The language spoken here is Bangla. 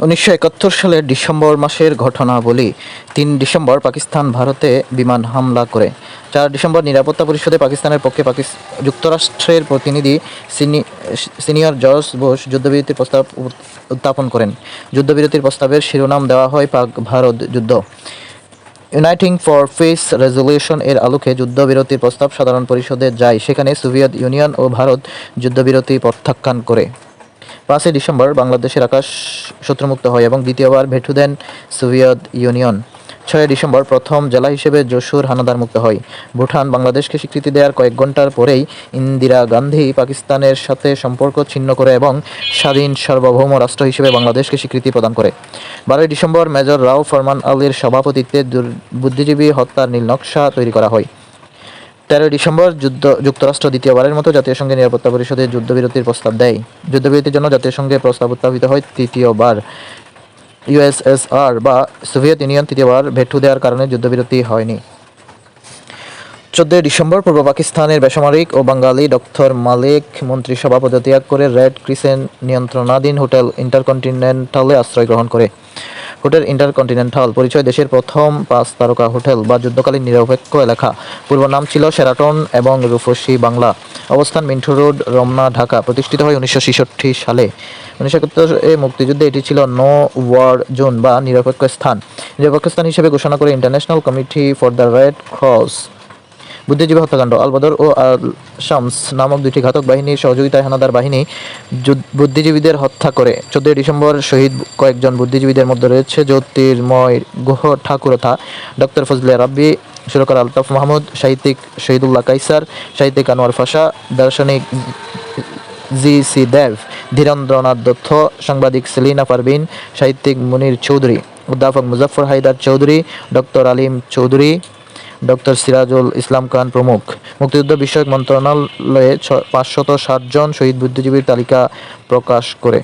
উনিশশো একাত্তর সালের ডিসেম্বর মাসের ঘটনা বলি তিন ডিসেম্বর পাকিস্তান ভারতে বিমান হামলা করে। চার ডিসেম্বর নিরাপত্তা পরিষদে পাকিস্তানের পক্ষে যুক্তরাষ্ট্রের প্রতিনিধি সিনিয়র জর্জ বুশ যুদ্ধবিরতির প্রস্তাব উত- উত্থাপন করেন। যুদ্ধবিরতির প্রস্তাবের শিরোনাম দেওয়া হয় পাক ভারত যুদ্ধ। ইউনাইটিং ফর পিস রেজলিউশন এর আলোকে যুদ্ধবিরতির প্রস্তাব সাধারণ পরিষদে যায়। সেখানে সোভিয়েত ইউনিয়ন ও ভারত যুদ্ধবিরতি প্রত্যাখ্যান করে। পাঁচই ডিসেম্বর বাংলাদেশের আকাশ শত্রুমুক্ত হয় এবং দ্বিতীয়বার ভেটু দেন সোভিয়েত ইউনিয়ন। ছয় ডিসেম্বর প্রথম জেলা হিসেবে যশোর হানাদার মুক্ত হয়। ভুটান বাংলাদেশকে স্বীকৃতি দেওয়ার কয়েক ঘণ্টার পরেই ইন্দিরা গান্ধী পাকিস্তানের সাথে সম্পর্ক ছিন্ন করে এবং স্বাধীন সার্বভৌম রাষ্ট্র হিসেবে বাংলাদেশকে স্বীকৃতি প্রদান করে। বারোই ডিসেম্বর মেজর রাও ফরমান আলীর সভাপতিত্বে বুদ্ধিজীবী হত্যার নীল নকশা তৈরি করা হয়। তেরোই ডিসেম্বর যুদ্ধ, যুক্তরাষ্ট্র দ্বিতীয়বারের মতো জাতীয় সংঘের নিরাপত্তা পরিষদে যুদ্ধবিরতির প্রস্তাব দেয়। যুদ্ধবিরতির জন্য জাতীয় প্রস্তাব উত্থাপিত হয় তৃতীয়বার। ইউএসএসআর বা সোভিয়েত ইউনিয়ন তৃতীয়বার ভেটু দেওয়ার কারণে যুদ্ধবিরতি হয়নি। চোদ্দই ডিসেম্বর পূর্ব পাকিস্তানের বেসামরিক ও বাঙালি ডক্টর মালিক মন্ত্রিসভা পদত্যাগ করে রেড ক্রিসেন্ট নিয়ন্ত্রণাধীন হোটেল ইন্টারকন্টিনেন্টালে আশ্রয় গ্রহণ করে। হোটেল ইন্টারকন্টিনেন্টাল, পরিচয় দেশের প্রথম পাঁচ তারকা হোটেল বা যুদ্ধকালীন নিরপেক্ষ এলাকা। পূর্ব নাম ছিল সেরাটন এবং রূপসী বাংলা। অবস্থান মিন্টু রোড, রমনা, ঢাকা। প্রতিষ্ঠিত হয় উনিশশো ছেষট্টি সালে। উনিশশো একাত্তর এ মুক্তিযুদ্ধে এটি ছিল নো ওয়ার জোন বা নিরপেক্ষ স্থান। নিরপেক্ষ স্থান হিসেবে ঘোষণা করে international committee for the Red Cross বুদ্ধিজীবী হত্যাকাণ্ড, আলবদর ও আল শামস নামক দুটি ঘাতক বাহিনীর সহযোগিতায় হানাদার বাহিনী বুদ্ধিজীবীদের হত্যা করে। চোদ্দই ডিসেম্বর শহীদ কয়েকজন বুদ্ধিজীবীদের মধ্যে রয়েছে জ্যোতির্ময় গুহ ঠাকুরথা, ডক্টর ফজলে রাব্বি, সুরকার আলতাফ মাহমুদ, সাহিত্যিক শহীদুল্লাহ কাইসার, সাহিত্যিক আনোয়ার ফাশা, দার্শনিক জি সি দেব, ধীরেন্দ্রনাথ দত্ত, সাংবাদিক সেলিনা পারভিন, সাহিত্যিক মুনির চৌধুরী, অধ্যাপক মুজফর হায়দার চৌধুরী, ডক্টর আলিম চৌধুরী ডক্টর সিরাজুল ইসলাম খান প্রমুখ। মুক্তিযুদ্ধ বিষয়ক মন্ত্রণালয়ে পাঁচশত ষাট জন শহীদ বুদ্ধিজীবীর তালিকা প্রকাশ করে।